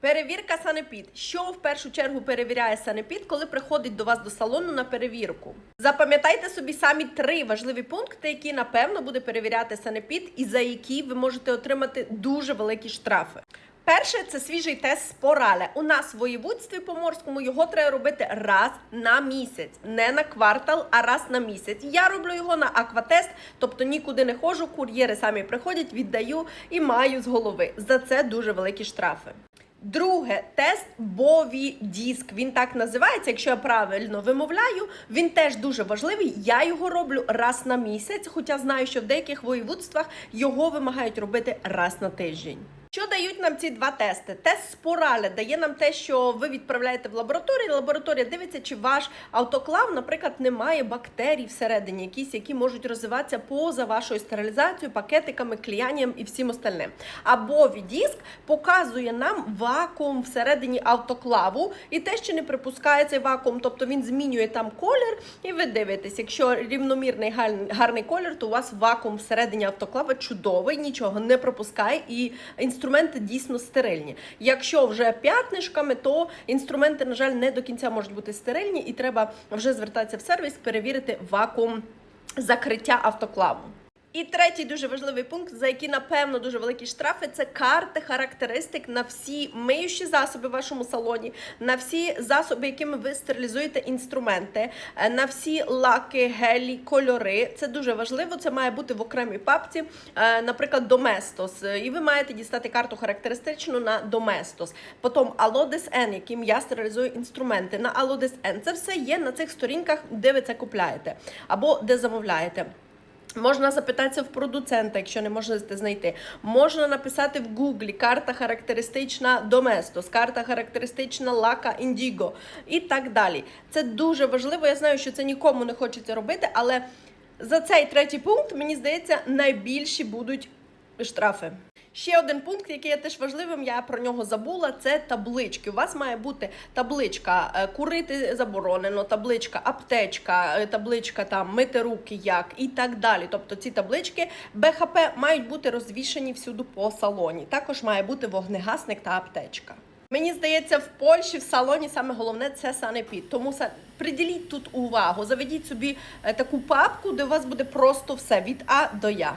Перевірка санепід. Що в першу чергу перевіряє санепід, коли приходить до вас до салону на перевірку? Запам'ятайте собі самі три важливі пункти, які напевно буде перевіряти санепід, і за які ви можете отримати дуже великі штрафи. Перше це свіжий тест спораля. У нас в воєводстві поморському його треба робити раз на місяць, не на квартал, а раз на місяць. Я роблю його на акватест, тобто нікуди не ходжу, кур'єри самі приходять, віддаю і маю з голови. За це дуже великі штрафи. Друге, тест Бові Діск. Він так називається, якщо я правильно вимовляю. Він теж дуже важливий. Я його роблю раз на місяць, хоча знаю, що в деяких воєводствах його вимагають робити раз на тиждень. Що дають нам ці два тести? Тест спораля дає нам те, що ви відправляєте в лабораторію. Лабораторія дивиться, чи ваш автоклав, наприклад, не має бактерій всередині, якісь, які можуть розвиватися поза вашою стерилізацією, пакетиками, кліянням і всім остальним. Або відіск показує нам вакуум всередині автоклаву, і те, що не припускає цей вакуум, тобто він змінює там колір, і ви дивитесь, якщо рівномірний гарний колір, то у вас вакуум всередині автоклава чудовий, нічого не пропускає, і інструменти дійсно стерильні. Якщо вже п'ятнишками, то інструменти, на жаль, не до кінця можуть бути стерильні, і треба вже звертатися в сервіс, перевірити вакуум закриття автоклаву. І третій дуже важливий пункт, за який, напевно, дуже великі штрафи, це карти характеристик на всі миючі засоби в вашому салоні, на всі засоби, якими ви стерилізуєте інструменти, е, на всі лаки, гелі, кольори. Це дуже важливо. Це має бути в окремій папці, е, наприклад, Domestos. І ви маєте дістати карту характеристичну на Domestos. Потім Alodes N, яким я стерилізую інструменти. На Alodes N. Це все є на цих сторінках, де ви це купляєте або де замовляєте. Можна запитатися в продуцента, якщо не можете знайти. Можна написати в Гуглі карта характеристична Доместос, карта характеристична Лака індіго і так далі. Це дуже важливо. Я знаю, що це нікому не хочеться робити, але за цей третій пункт, мені здається, найбільші будуть штрафи. Ще один пункт, який є теж важливим, я про нього забула, це таблички. У вас має бути табличка е, курити заборонено, табличка аптечка, е, табличка там мити руки як і так далі. Тобто ці таблички БХП мають бути розвішені всюди по салоні. Також має бути вогнегасник та аптечка. Мені здається, в Польщі в салоні саме головне це санепід. Тому приділіть тут увагу. Заведіть собі е, таку папку, де у вас буде просто все від А до Я.